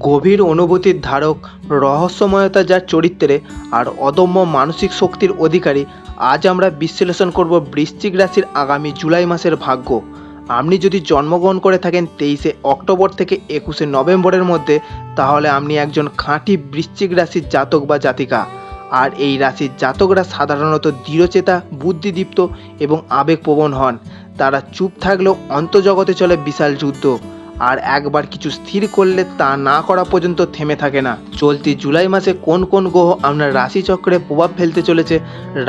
গভীর অনুভূতির ধারক, রহস্যময়তা যার চরিত্রে আর অদম্য মানসিক শক্তির অধিকারী, আজ আমরা বিশ্লেষণ করব বৃশ্চিক রাশির আগামী জুলাই মাসের ভাগ্য। আপনি যদি জন্মগ্রহণ করে থাকেন তেইশে অক্টোবর থেকে একুশে নভেম্বরের মধ্যে, তাহলে আপনি একজন খাঁটি বৃশ্চিক রাশির জাতক বা জাতিকা। আর এই রাশির জাতকরা সাধারণত দৃঢ়চেতা, বুদ্ধিদীপ্ত এবং আবেগপ্রবণ হন। তারা চুপ থাকলেও অন্তর্জগতে চলে বিশাল যুদ্ধ। আর একবার কিছু স্থির করলে তা না করা পর্যন্ত থেমে থাকে না। চলতি জুলাই মাসে কোন কোন গ্রহ আপনার রাশিচক্রে প্রভাব ফেলতে চলেছে,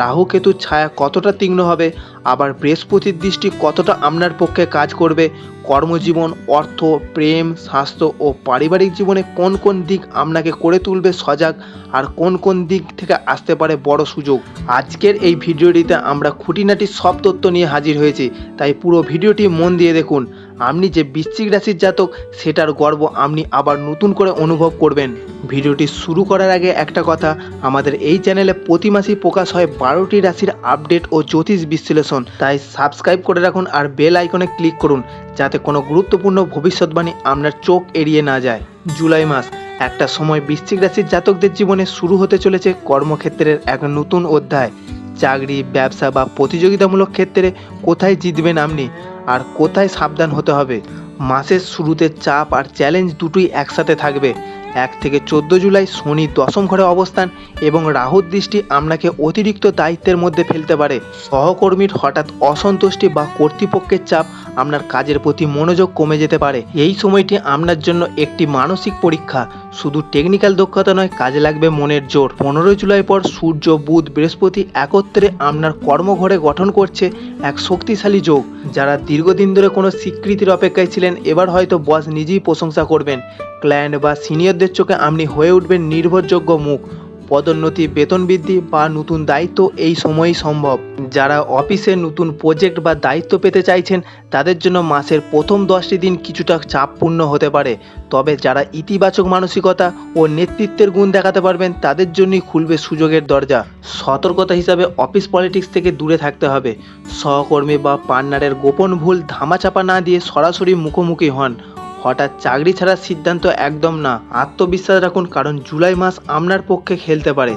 রাহু কেতুর ছায়া কতটা তীক্ষ্ণ হবে, আবার বৃহস্পতির দৃষ্টি কতটা আপনার পক্ষে কাজ করবে, কর্মজীবন, অর্থ, প্রেম, স্বাস্থ্য ও পারিবারিক জীবনে কোন কোন দিক আপনাকে করে তুলবে সজাগ, আর কোন কোন দিক থেকে আসতে পারে বড় সুযোগ? আজকের এই ভিডিওটিতে আমরা খুঁটিনাটি সব তথ্য নিয়ে হাজির হয়েছি, তাই পুরো ভিডিওটি মন দিয়ে দেখুন। আপনি যে বৃশ্চিক রাশির জাতক, সেটার গর্ব আপনি আবার নতুন করে অনুভব করবেন। ভিডিওটি শুরু করার আগে একটা কথা, আমাদের এই চ্যানেলে প্রতি মাসেই প্রকাশ হয় বারোটি রাশির আপডেট ও জ্যোতিষ বিশ্লেষণ। তাই সাবস্ক্রাইব করে রাখুন আর বেল আইকনে ক্লিক করুন, যাতে কোনো গুরুত্বপূর্ণ ভবিষ্যৎবাণী আপনার চোখ এড়িয়ে না যায়। জুলাই মাস, একটা সময় বৃশ্চিক রাশির জাতকদের জীবনে শুরু হতে চলেছে কর্মক্ষেত্রের এক নতুন অধ্যায়। চাকরি, ব্যবসা বা প্রতিযোগিতামূলক ক্ষেত্রে কোথায় জিতবেন আপনি আর কোথায় সাবধান হতে হবে? মাসের শুরুতে চাপ আর চ্যালেঞ্জ দুটোই একসাথে থাকবে। এক থেকে চোদ্দ জুলাই শনি দশম ঘরে অবস্থান এবং রাহুর দৃষ্টি আপনাকে অতিরিক্ত দায়িত্বের মধ্যে ফেলতে পারে। সহকর্মীর হঠাৎ অসন্তুষ্টি বা কর্তৃপক্ষের চাপ আপনার কাজের প্রতি মনোযোগ কমে যেতে পারে। এই সময়টি আপনার জন্য একটি মানসিক পরীক্ষা। শুধু টেকনিক্যাল দক্ষতা নয়, কাজে লাগবে মনের জোর। পনেরোই জুলাই পর সূর্য, বুধ, বৃহস্পতি একত্রে আপনার কর্মঘরে গঠন করছে এক শক্তিশালী যোগ। যারা দীর্ঘদিন ধরে কোনো স্বীকৃতির অপেক্ষায় ছিলেন, এবার হয়তো বস নিজেই প্রশংসা করবেন। ক্লায়েন্ট বা সিনিয়রদের চোখে আপনি হয়ে উঠবেন নির্ভরযোগ্য মুখ। পদোন্নতি, বেতন বৃদ্ধি বা নতুন দায়িত্ব এই সময়ই সম্ভব। যারা অফিসে নতুন প্রজেক্ট বা দায়িত্ব পেতে চাইছেন, তাদের জন্য মাসের প্রথম দশটি দিন কিছুটা চাপপূর্ণ হতে পারে। তবে যারা ইতিবাচক মানসিকতা ও নেতৃত্বের গুণ দেখাতে পারবেন, তাদের জন্যই খুলবে সুযোগের দরজা। সতর্কতা হিসাবে অফিস পলিটিক্স থেকে দূরে থাকতে হবে। সহকর্মী বা পার্টনারের গোপন ভুল ধামাচাপা না দিয়ে সরাসরি মুখোমুখি হন। হঠাৎ চাকরি ছাড়ার সিদ্ধান্ত একদম না। আত্মবিশ্বাস রাখুন, কারণ জুলাই মাস আপনার পক্ষে খেলতে পারে।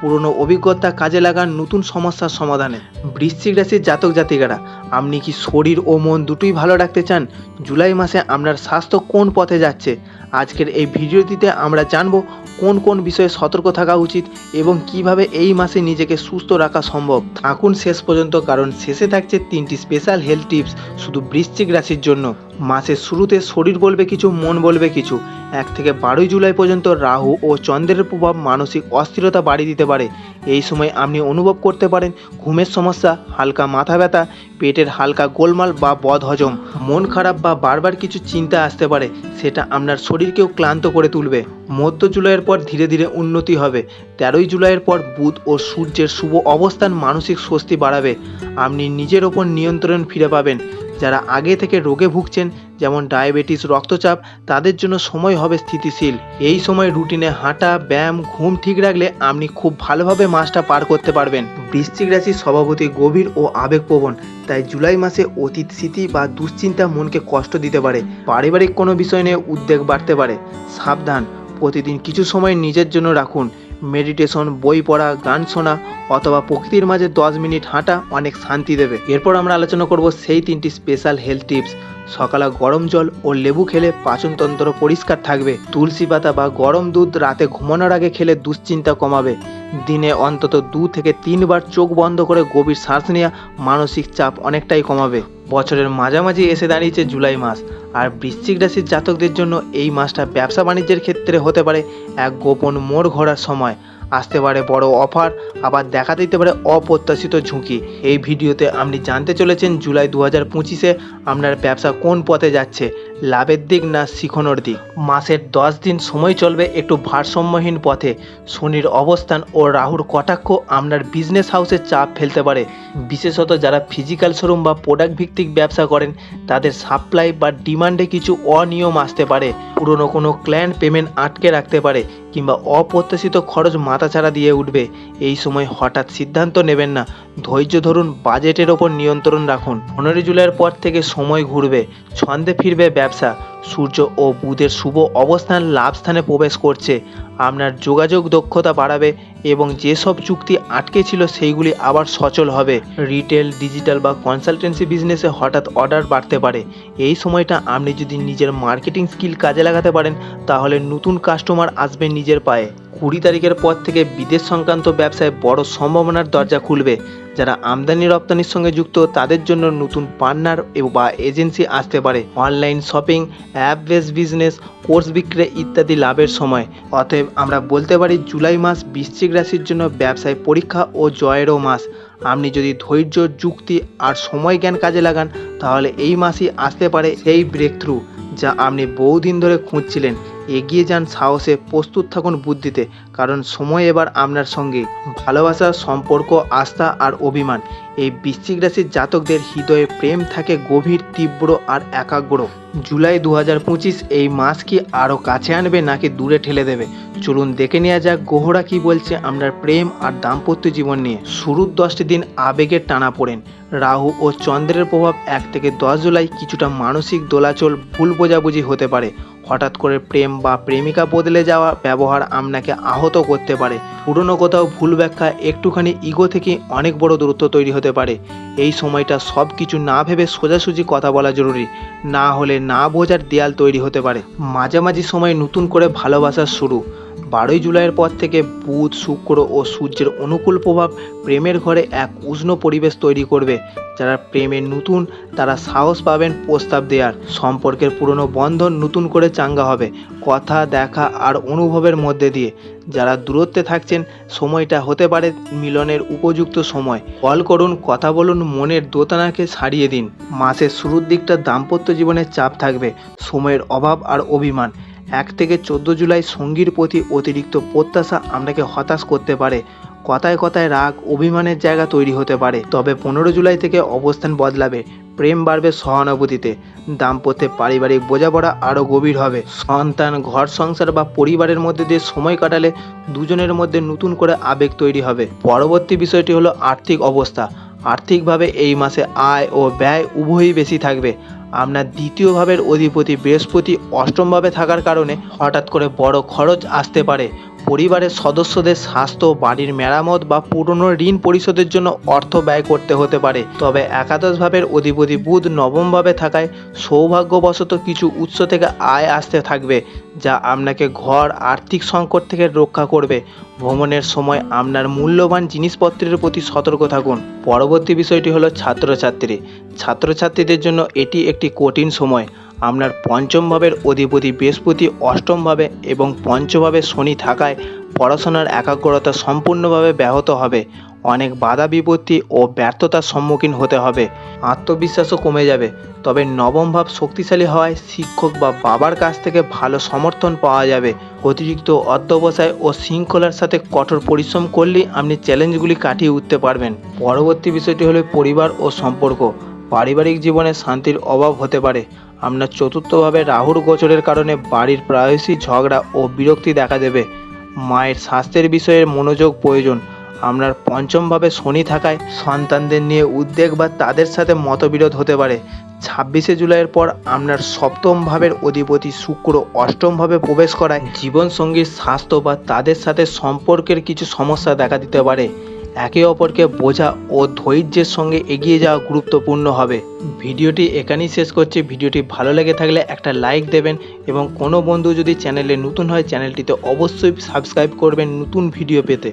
পুরনো অভিজ্ঞতা কাজে লাগান নতুন সমস্যার সমাধানে। বৃশ্চিক রাশির জাতক জাতিকারা, আপনি কি শরীর ও মন দুটোই ভালো রাখতে চান? জুলাই মাসে আপনার স্বাস্থ্য কোন পথে যাচ্ছে? আজকের এই ভিডিওটিতে আমরা জানব কোন কোন বিষয়ে সতর্ক থাকা উচিত এবং কীভাবে এই মাসে নিজেকে সুস্থ রাখা সম্ভব। থাকুন শেষ পর্যন্ত কারণ শেষে থাকছে তিনটি স্পেশাল হেলথ টিপস শুধু বৃশ্চিক রাশির জন্য। মাসের শুরুতে শরীর বলবে কিছু, মন বলবে কিছু। এক থেকে বারোই জুলাই পর্যন্ত রাহু ও চন্দ্রের প্রভাব মানসিক অস্থিরতা বাড়িয়ে দিতে পারে। এই সময় আপনি অনুভব করতে পারেন ঘুমের সমস্যা, হালকা মাথা ব্যথা, পেটের হালকা গোলমাল বা বদহজম। মন খারাপ বা বারবার কিছু চিন্তা আসতে পারে, সেটা আপনার শরীরকেও ক্লান্ত করে তুলবে। মধ্য জুলাইয়ের পর ধীরে ধীরে উন্নতি হবে। তেরোই জুলাইয়ের পর বুধ ও সূর্যের শুভ অবস্থান মানসিক স্বস্তি বাড়াবে। আপনি নিজের ওপর নিয়ন্ত্রণ ফিরে পাবেন। যারা আগে থেকে রোগে ভুগছেন যেমন ডায়াবেটিস, রক্তচাপ, তাদের জন্য সময় হবে স্থিতিশীল। এই সময় রুটিনে হাঁটা, ব্যায়াম, ঘুম ঠিক রাখলে আপনি খুব ভালোভাবে মাসটা পার করতে পারবেন। বৃশ্চিক রাশির সভাপতি গভীর ও আবেগপ্রবণ, তাই জুলাই মাসে অতীত স্মৃতি বা দুশ্চিন্তা মনকে কষ্ট দিতে পারে। পারিবারিক কোনো বিষয় নিয়ে উদ্বেগ বাড়তে পারে। সাবধান, প্রতিদিন কিছু সময় নিজের জন্য রাখুন। মেডিটেশন, বই পড়া, গান শোনা অথবা প্রকৃতির মাঝে দশ মিনিট হাঁটা অনেক শান্তি দেবে। এরপর আমরা আলোচনা করব সেই তিনটি স্পেশাল হেলথ টিপস সকালে গরম জল ও লেবু খেলে পাচনতন্ত্র পরিষ্কার থাকবে। তুলসী পাতা বা গরম দুধ রাতে ঘুমানোর আগে খেলে দুশ্চিন্তা কমাবে। দিনে অন্তত দু থেকে তিনবার চোখ বন্ধ করে গভীর শ্বাস নেওয়া মানসিক চাপ অনেকটাই কমাবে। বছরের মাঝামাঝি এসে দাঁড়িয়েছে জুলাই মাস, আর বৃশ্চিক রাশির জাতকদের জন্য এই মাসটা ব্যবসা বাণিজ্যের ক্ষেত্রে হতে পারে এক গোপন মোড় ঘোরার সময়। আসতে পারে বড় অফার, আবার দেখা দিতে পারে অপ্রত্যাশিত ঝুঁকি। এই ভিডিওতে আপনি জানতে চলেছেন জুলাই দু হাজার পঁচিশে আপনার ব্যবসা কোন পথে যাচ্ছে। লাভের দিক না শিখনোর দিক। মাসের দশ দিন সময় চলবে একটু ভারসাম্যহীন পথে। শনির অবস্থান ও রাহুর কটাক্ষ আপনার বিজনেস হাউসে চাপ ফেলতে পারে। বিশেষত যারা ফিজিক্যাল শোরুম বা প্রোডাক্ট ভিত্তিক ব্যবসা করেন, তাদের সাপ্লাই বা ডিমান্ডে কিছু অনিয়ম আসতে পারে। পুরনো কোনো ক্ল্যান্ট পেমেন্ট আটকে রাখতে পারে কিংবা অপ্রত্যাশিত খরচ মাথাছাড়া দিয়ে উঠবে। এই সময় হঠাৎ সিদ্ধান্ত নেবেন না। ধৈর্য ধরুন বাজেটের ওপর নিয়ন্ত্রণ রাখুন। পনেরোই জুলাইয়ের পর থেকে সময় ঘুরবে। ছন্দে ফিরবে ব্যবসা ব্যবসা। সূর্য ও বুধের শুভ অবস্থান লাভ স্থানে প্রবেশ করছে। আপনার যোগাযোগ দক্ষতা বাড়াবে এবং যেসব চুক্তি আটকে ছিল সেইগুলি আবার সচল হবে। রিটেল, ডিজিটাল বা কনসালটেন্সি বিজনেসে হঠাৎ অর্ডার বাড়তে পারে। এই সময়টা আপনি যদি নিজের মার্কেটিং স্কিল কাজে লাগাতে পারেন, তাহলে নতুন কাস্টমার আসবে নিজের পায়ে। কুড়ি তারিখের পর থেকে বিদেশ সংক্রান্ত ব্যবসায় বড় সম্ভাবনার দরজা খুলবে, যারা আমদানি রপ্তানির সঙ্গে যুক্ত, তাদের জন্য নতুন পার্টনার বা এজেন্সি আসতে পারে। Online shopping, app base business, course বিক্রি ইত্যাদি লাভের সময়। অতএব আমরা বলতে পারি, জুলাই মাস বৃশ্চিক রাশির জন্য ব্যবসায় পরীক্ষা ও জয়েরও মাস। আপনি যদি ধৈর্য, যুক্তি আর সময় জ্ঞান কাজে লাগান, তাহলে এই মাসই আসতে পারে সেই ব্রেক থ্রু যা আপনি বহুদিন ধরে খুঁজছিলেন। এগিয়ে যান সাহসে, প্রস্তুত থাকুন বুদ্ধিতে, কারণ সময় এবার আপনার সঙ্গে। ভালোবাসা, সম্পর্ক, আস্থা আর অভিমান, এই বৃশ্চিক রাশির জাতকদের হৃদয়ে প্রেম থাকে গভীর, তীব্র আর একাগ্র। জুলাই দু হাজার পঁচিশ, এই মাস কি আরও কাছে আনবে নাকি দূরে ঠেলে দেবে? চলুন দেখে নেওয়া যাক গ্রহরা কি বলছে আপনার প্রেম আর দাম্পত্য জীবন নিয়ে। শুরুর দশটি দিন আবেগের টানা পড়েন। রাহু ও চন্দ্রের প্রভাব এক থেকে দশ জুলাই কিছুটা মানসিক দোলাচল, ভুল বোঝাবুঝি হতে পারে। হঠাৎ করে প্রেম বা প্রেমিকা বদলে যাওয়া ব্যবহার আপনাকে আহত করতে পারে। পুরনো কোথাও ভুল ব্যাখ্যা, একটুখানি ইগো থেকে অনেক বড় দূরত্ব তৈরি হতে পারে। এই সময়টা সব কিছু না ভেবে সোজাসুজি কথা বলা জরুরি। না হলে না বোঝার দেয়াল তৈরি হতে পারে। মাঝামাঝি সময় নতুন করে ভালোবাসার শুরু। বারোই জুলাইয়ের পর থেকে বুধ, শুক্র ও সূর্যের অনুকূল প্রভাব প্রেমের ঘরে এক উষ্ণ পরিবেশ তৈরি করবে। যারা প্রেমে নতুন, তারা সাহস পাবেন প্রস্তাব দেওয়ার সম্পর্কের পুরনো বন্ধন নতুন করে চাঙ্গা হবে, কথা, দেখা আর অনুভবের মধ্যে দিয়ে। যারা দূরত্বে থাকছেন, সময়টা হতে পারে মিলনের উপযুক্ত সময়। কল করুন, কথা বলুন, মনের দোতানাকে সারিয়ে দিন। মাসের শুরুর দিকটা দাম্পত্য জীবনের চাপ থাকবে, সময়ের অভাব আর অভিমান। এক থেকে চোদ্দ জুলাই সঙ্গীর প্রতি অতিরিক্ত প্রত্যাশা আপনাকে হতাশ করতে পারে। কথায় কথায় রাগ, অভিমানের জায়গা তৈরি হতে পারে। তবে পনেরো জুলাই থেকে অবস্থান বদলাবে, প্রেম বাড়বে সহানুভূতিতে। দাম্পত্যে পারিবারিক বোঝাপড়া আরও গভীর হবে। সন্তান, ঘর, সংসার বা পরিবারের মধ্যে দিয়ে সময় কাটালে দুজনের মধ্যে নতুন করে আবেগ তৈরি হবে। পরবর্তী বিষয়টি হলো আর্থিক অবস্থা। আর্থিকভাবে এই মাসে আয় ও ব্যয় উভয়ই বেশি থাকবে। আপনার দ্বিতীয় ভাবের অধিপতি বৃহস্পতি অষ্টমভাবে থাকার কারণে হঠাৎ করে বড় খরচ আসতে পারে। পরিবারের সদস্যদের স্বাস্থ্য, বাড়ির মেরামত বা পুরনো ঋণ পরিশোধের জন্য অর্থ ব্যয় করতে হতে পারে। তবে একাদশ ভাবের অধিপতি বুধ নবমভাবে থাকায় সৌভাগ্যবশত কিছু উৎস থেকে আয় আসতে থাকবে, যা আপনাকে ঘর, আর্থিক সংকট থেকে রক্ষা করবে। ভ্রমণের সময় আপনার মূল্যবান জিনিসপত্রের প্রতি সতর্ক থাকুন। পরবর্তী বিষয়টি হলো ছাত্রছাত্রী। ছাত্রছাত্রীদের জন্য এটি একটি কঠিন সময়। আপনার পঞ্চম ভাবের অধিপতি বৃহস্পতি অষ্টমভাবে এবং পঞ্চভাবে শনি থাকায় পড়াশোনার একাগ্রতা সম্পূর্ণভাবে ব্যাহত হবে। অনেক বাধা বিপত্তি ও ব্যর্থতার সম্মুখীন হতে হবে। আত্মবিশ্বাসও কমে যাবে। তবে নবম ভাব শক্তিশালী হওয়ায় শিক্ষক বা বাবার কাছ থেকে ভালো সমর্থন পাওয়া যাবে। অতিরিক্ত অধ্যবসায় ও শৃঙ্খলার সাথে কঠোর পরিশ্রম করলেই আপনি চ্যালেঞ্জগুলি কাটিয়ে উঠতে পারবেন। পরবর্তী বিষয়টি হলো পরিবার ও সম্পর্ক। পারিবারিক জীবনে শান্তির অভাব হতে পারে। আপনার চতুর্থভাবে রাহুর গোচরের কারণে বাড়ির প্রায়শই ঝগড়া ও বিরক্তি দেখা দেবে। মায়ের স্বাস্থ্যের বিষয়ে মনোযোগ প্রয়োজন। আপনার পঞ্চমভাবে শনি থাকায় সন্তানদের নিয়ে উদ্বেগ বা তাদের সাথে মতবিরোধ হতে পারে। ছাব্বিশে জুলাইয়ের পর আপনার সপ্তম ভাবের অধিপতি শুক্র অষ্টমভাবে প্রবেশ করায় জীবনসঙ্গীর স্বাস্থ্য বা তাদের সাথে সম্পর্কের কিছু সমস্যা দেখা দিতে পারে। একে অপরকে বোঝা ও ধৈর্যের সঙ্গে এগিয়ে যাওয়া গুরুত্বপূর্ণ হবে। ভিডিওটি এখানেই শেষ করছি। ভিডিওটি ভালো লেগে থাকলে একটা লাইক দেবেন এবং কোনো বন্ধু যদি চ্যানেলে নতুন হয়, চ্যানেলটিতে অবশ্যই সাবস্ক্রাইব করবেন নতুন ভিডিও পেতে।